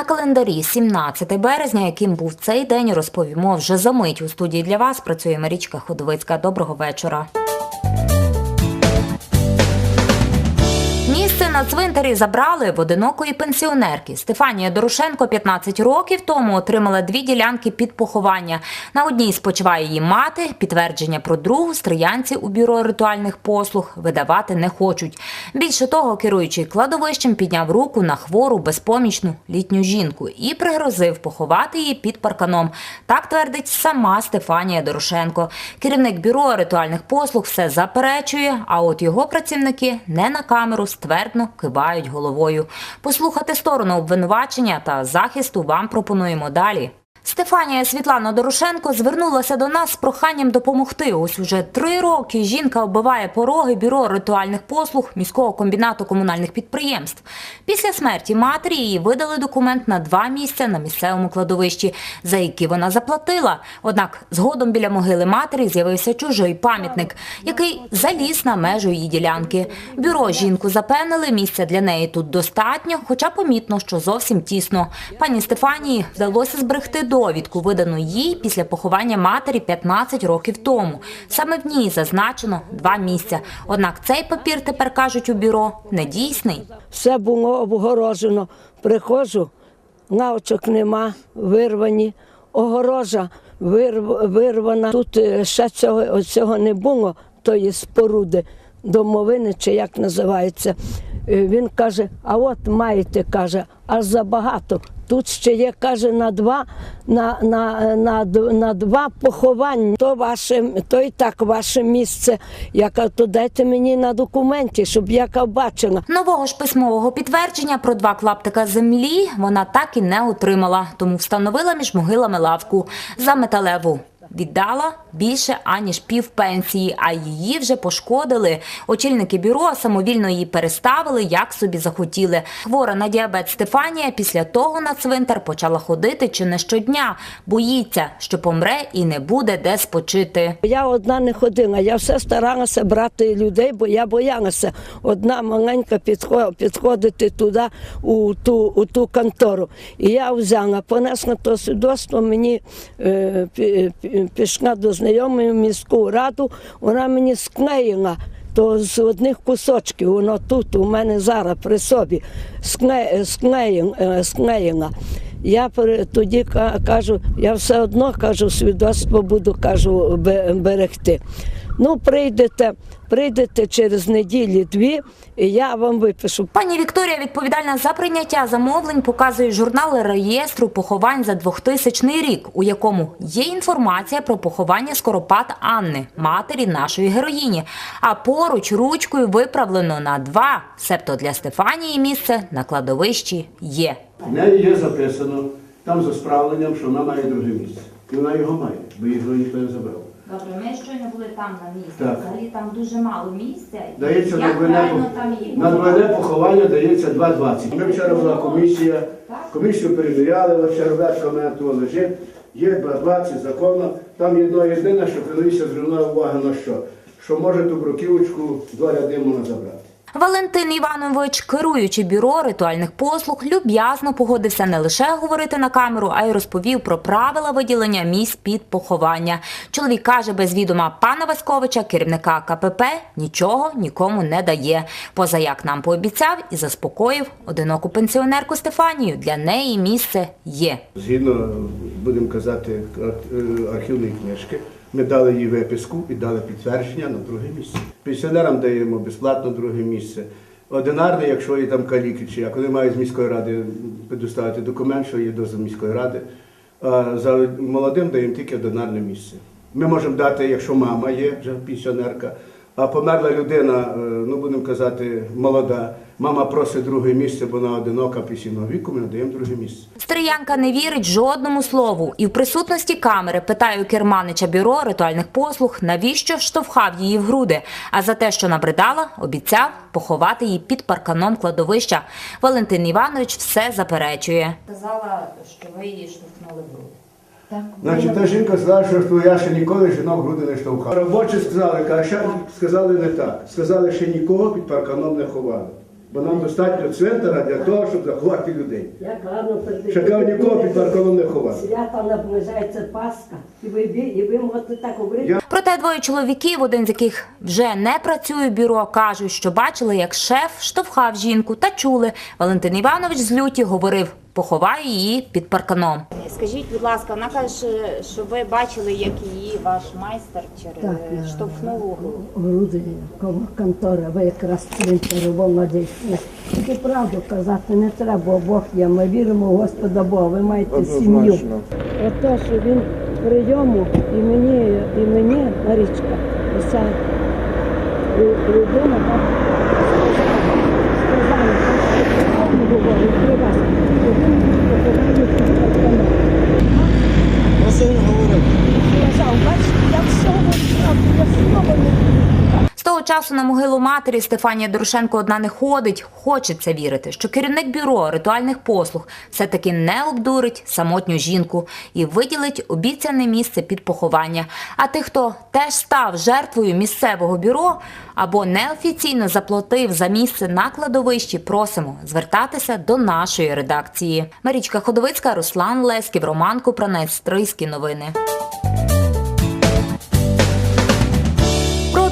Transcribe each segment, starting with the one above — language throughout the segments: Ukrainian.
На календарі 17 березня, яким був цей день, розповімо вже за мить. У студії для вас працює Марічка Ходовицька. Доброго вечора. Місце на цвинтарі забрали в одинокої пенсіонерки. Стефанія Дорошенко 15 років тому отримала дві ділянки під поховання. На одній спочиває її мати. Підтвердження про другу стріянці у бюро ритуальних послуг видавати не хочуть. Більше того, керуючий кладовищем підняв руку на хвору безпомічну літню жінку і пригрозив поховати її під парканом. Так твердить сама Стефанія Дорошенко. Керівник бюро ритуальних послуг все заперечує, а от його працівники не на камеру ствердно кивають головою. Послухати сторону обвинувачення та захисту вам пропонуємо далі. Стефанія Світлана Дорошенко звернулася до нас з проханням допомогти. Ось уже три роки жінка оббиває пороги бюро ритуальних послуг міського комбінату комунальних підприємств. Після смерті матері їй видали документ на два місця на місцевому кладовищі, за які вона заплатила. Однак згодом біля могили матері з'явився чужий пам'ятник, який заліз на межу її ділянки. Бюро жінку запевнили, місця для неї тут достатньо, хоча помітно, що зовсім тісно. Пані Стефанії вдалося зберегти довідку, видану їй після поховання матері 15 років тому. Саме в ній зазначено два місця. Однак цей папір тепер кажуть у бюро недійсний. все було обгорожено. Приходжу, навчок нема, вирвані, огорожа вирвана. Тут е, ще цього, цього не було, тої споруди, домовини, чи як називається. Е, Він каже: а от маєте, каже, аж забагато. Тут ще є, каже, на два, на, на, на, на два поховання. То ваше, то і так ваше місце. Я кажу, то дайте мені на документі, щоб я бачила. Нового ж письмового підтвердження про два клаптика землі вона так і не отримала, тому встановила між могилами лавку за металеву. Віддала більше аніж пів пенсії, а її вже пошкодили. Очільники бюро самовільно її переставили, як собі захотіли. Хвора на діабет Стефанія після того на цвинтар почала ходити чи не щодня. Боїться, що помре і не буде де спочити. Я одна не ходила, я все старалася брати людей, бо я боялася одна маленька підхо- підходити туди, у ту, у ту контору. І я взяла, понесла то свідоцтво, мені е, пішла до знайомої в міську раду, вона мені склеїла. То з одних кусочків, воно тут у мене зараз при собі скле- е. Я тоді кажу, я все одно кажу, свідоцтво буду кажу, берегти. Ну, прийдете, прийдете через неділі-дві, і я вам випишу. Пані Вікторія, відповідальна за прийняття замовлень, показує журнал реєстру поховань за 2000 рік, у якому є інформація про поховання Скоропад Анни, матері нашої героїні. А поруч ручкою виправлено на два, себто для Стефанії місце на кладовищі є. В неї є записано там за справленням, що вона має друге місце. І вона його має, бо його ніхто не забрав. Добре, ми щойно були там на місці. Так. Взагалі там дуже мало місця. Дається на двойне, по- на двойне поховання дається 2,20. Ми вчора була комісія, комісію перевіряли, от червячка мене того лежить, є 2,20 законно. Там єдно єдине, що комісія звернула увагу на що? Що може ту бруківочку два ряди можна забрати. Валентин Іванович, керуючий бюро ритуальних послуг, люб'язно погодився не лише говорити на камеру, а й розповів про правила виділення місць під поховання. Чоловік каже, без відома пана Васьковича, керівника КПП, нічого нікому не дає. Поза як нам пообіцяв і заспокоїв одиноку пенсіонерку Стефанію. Для неї місце є. Згідно, будемо казати, ар- архівної книжки, ми дали їй виписку і дали підтвердження на друге місце. Пенсіонерам даємо безплатно друге місце. Одинарне, якщо є там каліки, чи як вони мають з міської ради предоставити документ, що є дозвіл міської ради. А за молодим даємо тільки одинарне місце. Ми можемо дати, якщо мама є вже пенсіонерка, а померла людина, е, ну будемо казати, молода. Мама просить друге місце, бо вона одинока пенсійного віку, ми надаємо друге місце. Стріянка не вірить жодному слову і в присутності камери питає у керманича бюро ритуальних послуг, навіщо штовхав її в груди. А за те, що набридала, обіцяв поховати її під парканом кладовища. Валентин Іванович все заперечує. Казала, що ви її штовхнули в груди. Так. Значить, та жінка сказала, що я ще ніколи жінок в груди не штовхав. Робочі сказали, каже, ще сказали не так. Сказали, що нікого під парканом не ховали. Бо нам достатньо цвинтара для того, щоб заховати людей. Як гарно Ще кажу, нікого під парканом не ховати. Свята наближається Пасха, і ви, і ви можете так говорити. Я- Проте двоє чоловіків, один з яких вже не працює в бюро, кажуть, що бачили, як шеф штовхав жінку та чули. Валентин Іванович з люті говорив, поховає її під парканом. Скажіть, будь ласка, вона каже, що ви бачили, як її ваш майстер через Так, штовхнув у груди. Груди коло контори, ви якраз цвинтарі молоді. Тільки правду казати не треба, бо Бог є. Ми віримо в Господа Бога, ви маєте сім'ю. Ото, що він прийому і мені, і мені, Марічка, оця лю- людина, так, сказала, сказала, що говорить при вас, що він поховає під парканом. Сказав, бачите, я все розправду, я слова не З того часу на могилу матері Стефанія Дорошенко одна не ходить. Хочеться вірити, що керівник бюро ритуальних послуг все-таки не обдурить самотню жінку і виділить обіцяне місце під поховання. А тих, хто теж став жертвою місцевого бюро або неофіційно заплатив за місце на кладовищі, просимо звертатися до нашої редакції. Марічка Ходовицька, Руслан Леськів, Роман Купранець, Стрийські новини.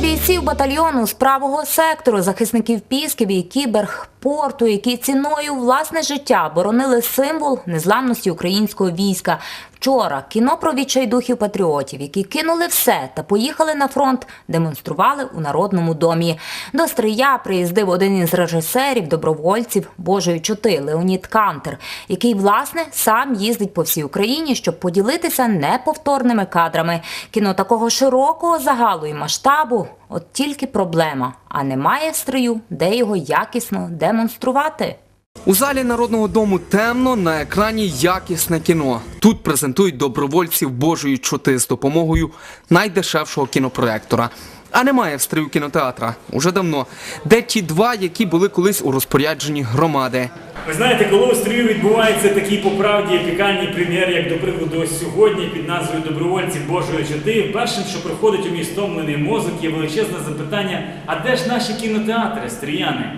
Бійців батальйону з правого сектору, захисників Пісків і кіберпорту, які ціною власне життя боронили символ незламності українського війська. Вчора кіно про відчайдухів патріотів, які кинули все та поїхали на фронт, демонстрували у народному домі. До Стрия приїздив один із режисерів, добровольців Божої чоти Леонід Кантер, який власне сам їздить по всій Україні, щоб поділитися неповторними кадрами. Кіно такого широкого загалу і масштабу. От тільки проблема, а немає в стрию, де його якісно демонструвати. У залі народного дому темно на екрані якісне кіно. Тут презентують добровольців Божої чоти з допомогою найдешевшого кінопроектора. А немає в стрию кінотеатра уже давно. Де ті два, які були колись у розпорядженні громади. Ви знаєте, коли у стрію відбувається такий по правді епікальний прем'єр, як до прикладу ось сьогодні під назвою Добровольці Божої чоти, першим, що приходить у мій стомлений мозок, є величезне запитання: а де ж наші кінотеатри, стріяни?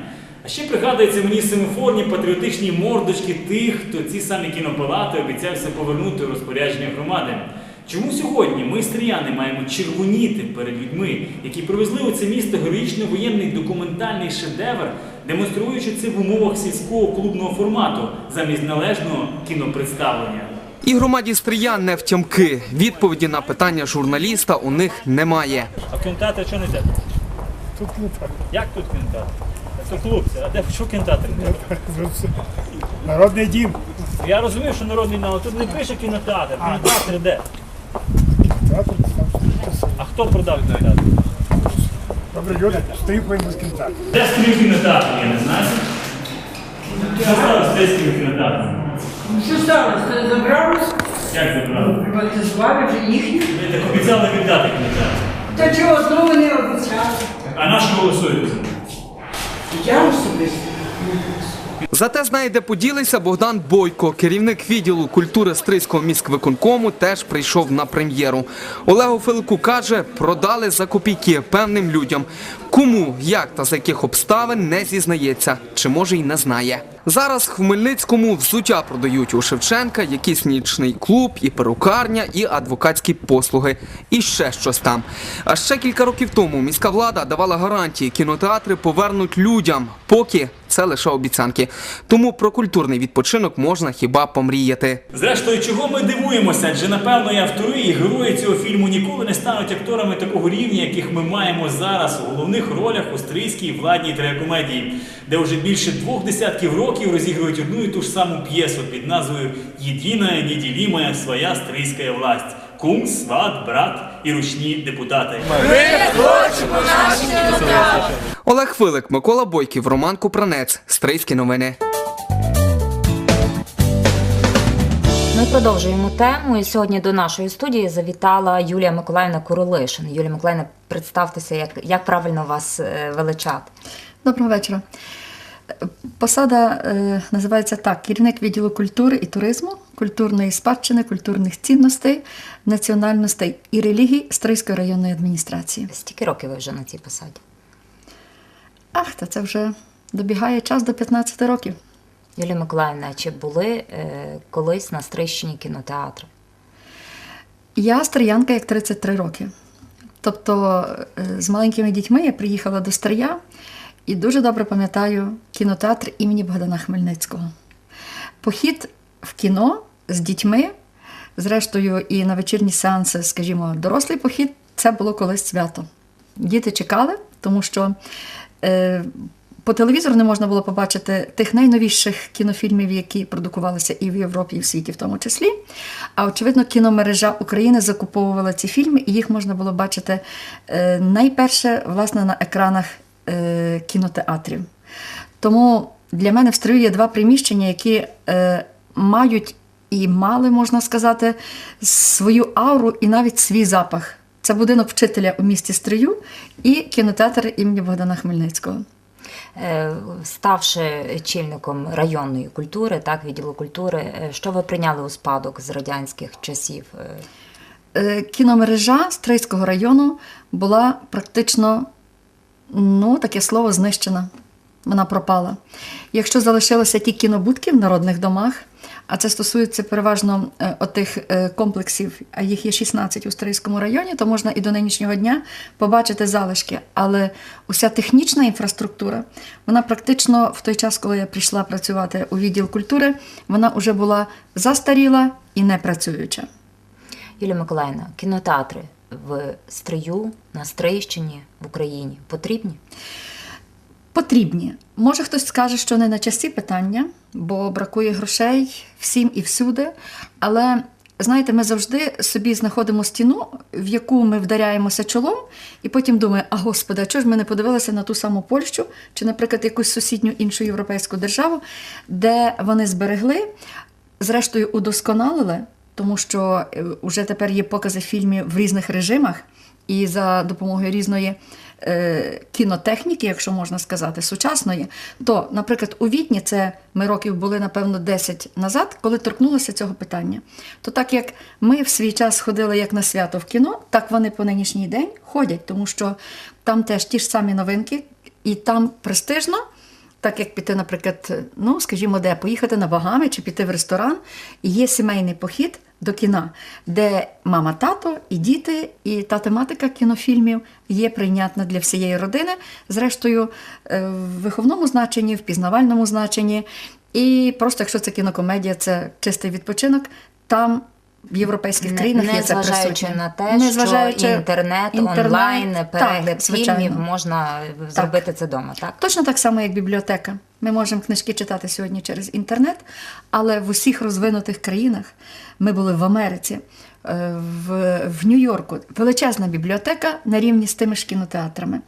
А ще пригадуються мені семифорні патріотичні мордочки тих, хто ці самі кінопалати обіцявся повернути у розпорядження громади. Чому сьогодні ми, стріяни, маємо червоніти перед людьми, які привезли у це місто героїчно-воєнний документальний шедевр, демонструючи це в умовах сільського клубного формату замість належного кінопредставлення? І громаді стриян не втямки. Відповіді на питання журналіста у них немає. А в кінотеатрі що не йде? Тут кінотеатр. Як тут кінотеатр? Це клуб, це. а де що кінотеатр? Народний дім. Я розумію, що народний але тут не пише кінотеатр. Кінотеатр де? Театр там А хто продав кінотеатр? Добре, люди, стоїть по кінотеатру. Де стоїть кінотеатр, я не знаю. Що сталося з Стрийським кінотеатром? Що сталося? Ти забралось? Як забрали? Приватизували вже їхні? Ви так обіцяли віддати кінотеатр. Та чого знову не обіцяли? А на що голосуєте? Я особисто. Зате знає, де поділися Богдан Бойко, керівник відділу культури Стрийського міськвиконкому, теж прийшов на прем'єру. Олегу Филку каже, продали за копійки певним людям. Кому, як та за яких обставин не зізнається, чи може й не знає. Зараз в Хмельницькому взуття продають у Шевченка, якийсь нічний клуб, і перукарня, і адвокатські послуги, і ще щось там. А ще кілька років тому міська влада давала гарантії, кінотеатри повернуть людям, поки це лише обіцянки. Тому про культурний відпочинок можна хіба помріяти. Зрештою, чого ми дивуємося? Адже напевно і автори, і герої цього фільму ніколи не стануть акторами такого рівня, яких ми маємо зараз у головних ролях у стрийській владній трагікомедії, де вже більше двох десятків років розігрують одну і ту ж саму п'єсу під назвою Єдина неділімая своя стрийська власть. Кум, сват, брат і ручні депутати. Ми хочемо наші. Олег Филик, Микола Бойків, Роман Купранець. Стрийські новини. Ми продовжуємо тему. І сьогодні до нашої студії завітала Юлія Миколаївна Куролишин. Юлія Миколаївна, представтеся, як, як правильно вас е, величати. Доброго вечора. Посада е, називається так: керівник відділу культури і туризму, культурної спадщини, культурних цінностей, національностей і релігій Стрийської районної адміністрації. Стільки років ви вже на цій посаді? Ах, та це вже Добігає час до 15 років. Юлія Миколаївна, чи були е, колись на Стрищині кінотеатри? Я стріянка як 33 роки. Тобто е, з маленькими дітьми я приїхала до Стрия і дуже добре пам'ятаю кінотеатр імені Богдана Хмельницького. Похід в кіно з дітьми, зрештою, і на вечірні сеанси, скажімо, дорослий похід це було колись свято. Діти чекали, тому що е, по телевізору не можна було побачити тих найновіших кінофільмів, які продукувалися і в Європі, і в світі, в тому числі. А очевидно, кіномережа України закуповувала ці фільми, і їх можна було бачити е, найперше власне на екранах е, кінотеатрів. Тому для мене в строю є два приміщення, які е, мають і мали, можна сказати, свою ауру і навіть свій запах. Це будинок вчителя у місті Стрию і кінотеатр імені Богдана Хмельницького. Е, Ставши чільником районної культури, так, відділу культури, е, що ви прийняли у спадок з радянських часів? Е, Кіномережа Стрийського району була практично, ну, таке слово, знищена. Вона пропала. Якщо залишилися ті кінобудки в народних домах, а це стосується переважно е, отих е, комплексів, а їх є 16 у Стрийському районі, то можна і до нинішнього дня побачити залишки. Але уся технічна інфраструктура, вона практично в той час, коли я прийшла працювати у відділ культури, вона вже була застаріла і не працююча. Юлія Миколаївна, кінотеатри в Стрию, на Стрийщині, в Україні потрібні? Потрібні. Може, хтось скаже, що не на часі питання, бо бракує грошей всім і всюди. Але знаєте, ми завжди собі знаходимо стіну, в яку ми вдаряємося чолом, і потім думаємо, а господи, а чого ж ми не подивилися на ту саму Польщу чи, наприклад, якусь сусідню іншу європейську державу, де вони зберегли, зрештою удосконалили, тому що вже тепер є покази фільмів в різних режимах. І за допомогою різної е, кінотехніки, якщо можна сказати, сучасної, то, наприклад, у Відні це ми років були, напевно, 10 назад, коли торкнулося цього питання. То так як ми в свій час ходили як на свято в кіно, так вони по нинішній день ходять, тому що там теж ті ж самі новинки, і там престижно. Так як піти, наприклад, ну скажімо, де поїхати на Багами чи піти в ресторан, і є сімейний похід до кіна, де мама, тато і діти, і та тематика кінофільмів є прийнятна для всієї родини. Зрештою, е, в виховному значенні, в пізнавальному значенні. І просто якщо це кінокомедія, це чистий відпочинок, там. В європейських країнах не є це присутнє. на те, Незважаючи- що інтернет, інтернет, онлайн, перегляд звичайно. фільмів можна зробити це вдома, так? Точно так само, як бібліотека. Ми можемо книжки читати сьогодні через інтернет, але в усіх розвинутих країнах ми були в Америці, е, в, в Нью-Йорку. Величезна бібліотека на рівні з тими ж кінотеатрами.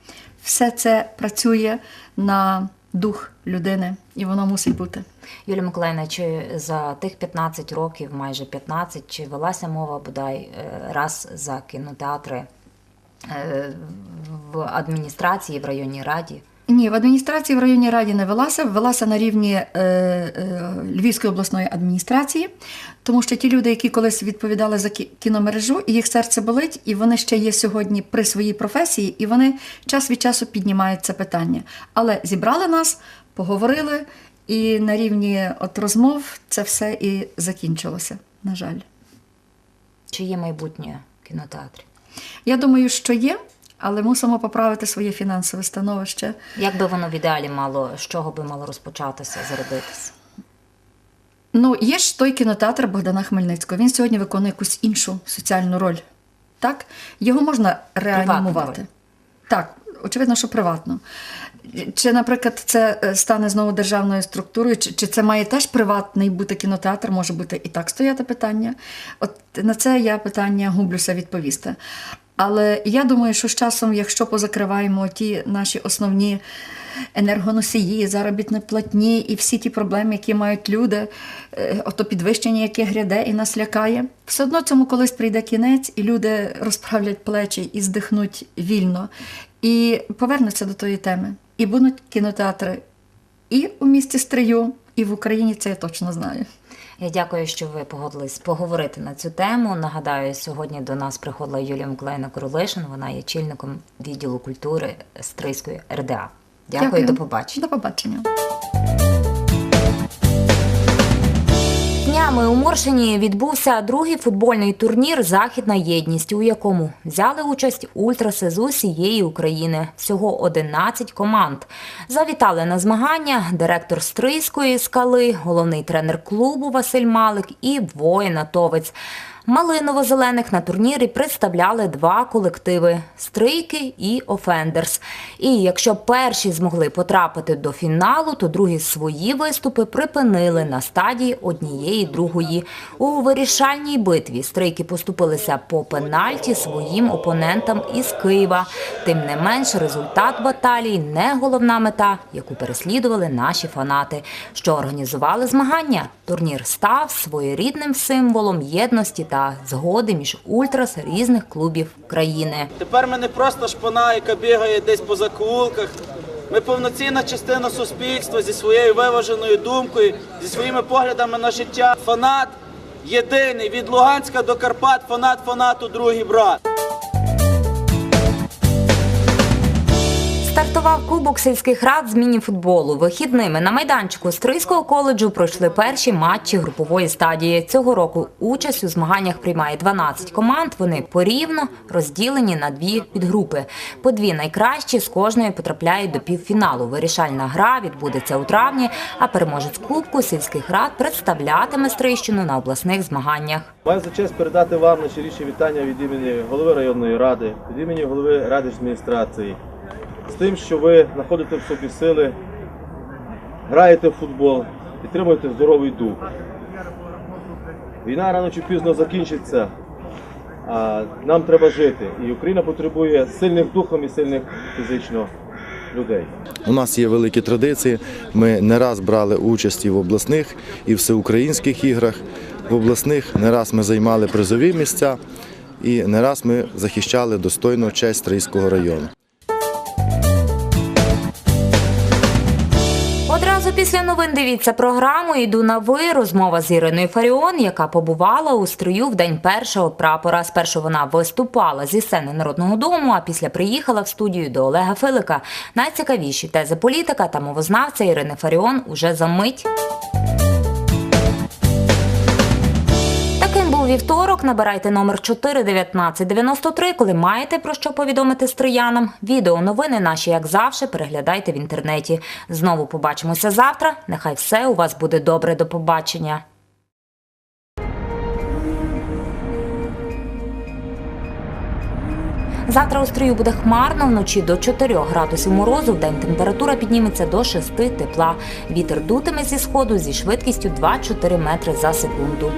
Все це працює на дух людини, і воно мусить бути. Юлія Миколаївна, чи за тих 15 років, майже 15, чи велася мова бодай е, раз за кінотеатри е, в адміністрації, в районній раді? Ні, в адміністрації в районній раді не велася, велася на рівні е, е, Львівської обласної адміністрації, тому що ті люди, які колись відповідали за кі- кіномережу, і їх серце болить, і вони ще є сьогодні при своїй професії, і вони час від часу піднімають це питання. Але зібрали нас, поговорили, і на рівні от розмов це все і закінчилося. На жаль. Чи є майбутнє кінотеатрів? Я думаю, що є, але мусимо поправити своє фінансове становище. Як би воно в ідеалі мало, з чого би мало розпочатися, зародитися? Ну, є ж той кінотеатр Богдана Хмельницького. Він сьогодні виконує якусь іншу соціальну роль. Так? Його можна реанімувати. Так, очевидно, що приватно. Чи, наприклад, це е, стане знову державною структурою, чи, чи це має теж приватний бути кінотеатр, може бути і так стояти питання. От на це я питання гублюся відповісти. Але я думаю, що з часом, якщо позакриваємо ті наші основні енергоносії, заробітні платні і всі ті проблеми, які мають люди, е, ото підвищення, яке гряде і нас лякає, все одно цьому колись прийде кінець, і люди розправлять плечі і здихнуть вільно, і повернуться до тої теми. І будуть кінотеатри і у місті Стрию, і в Україні, це я точно знаю. Я дякую, що ви погодились поговорити на цю тему. Нагадаю, сьогодні до нас приходила Юлія Миколаївна Королишин. Вона є чільником відділу культури Стрийської РДА. Дякую, до побачення. До побачення. Днями у Моршині відбувся другий футбольний турнір Західна єдність, у якому взяли участь ультраси з усієї України. Всього 11 команд. Завітали на змагання директор Стрийської скали, головний тренер клубу Василь Малик і воїн Атовець. Малиново-зелених на турнірі представляли два колективи Стрийки і Офендерс. І якщо перші змогли потрапити до фіналу, то другі свої виступи припинили на стадії однієї другої. У вирішальній битві стрийки поступилися по пенальті своїм опонентам із Києва. Тим не менш, результат баталії не головна мета, яку переслідували наші фанати, що організували змагання. Турнір став своєрідним символом єдності та згоди між ультрас різних клубів країни. Тепер ми не просто шпана, яка бігає десь по закоулках. Ми повноцінна частина суспільства зі своєю виваженою думкою, зі своїми поглядами на життя. Фанат єдиний від Луганська до Карпат, фанат фанату, другий брат. Стартував Кубок сільських рад з міні-футболу. Вихідними на майданчику Стрийського коледжу пройшли перші матчі групової стадії. Цього року участь у змаганнях приймає 12 команд. Вони порівно розділені на дві підгрупи. По дві найкращі з кожної потрапляють до півфіналу. Вирішальна гра відбудеться у травні, а переможець Кубку сільських рад представлятиме Стрийщину на обласних змаганнях. Маю за честь передати вам найщиріші вітання від імені голови районної ради, від імені голови рададміністрації. З тим, що ви знаходите в собі сили, граєте в футбол, підтримуєте здоровий дух. Війна рано чи пізно закінчиться, а нам треба жити. І Україна потребує сильних духом і сильних фізично людей. У нас є великі традиції. Ми не раз брали участь і в обласних, і всеукраїнських іграх. В обласних не раз ми займали призові місця, і не раз ми захищали достойну честь Стрийського району. Після новин дивіться програму Іду на ви. Розмова з Іриною Фаріон, яка побувала у строю в день першого прапора. Спершу вона виступала зі сцени народного дому, а після приїхала в студію до Олега Филика. Найцікавіші тези політика та мовознавця Ірини Фаріон уже за мить. Вівторок. Набирайте номер 41993, коли маєте про що повідомити стріянам. Відео новини наші, як завжди, переглядайте в інтернеті. Знову побачимося завтра. Нехай все у вас буде добре. До побачення. Завтра у стрію буде хмарно, вночі до 4 градусів морозу, вдень температура підніметься до 6 тепла. Вітер дутиме зі сходу зі швидкістю 2-4 метри за секунду.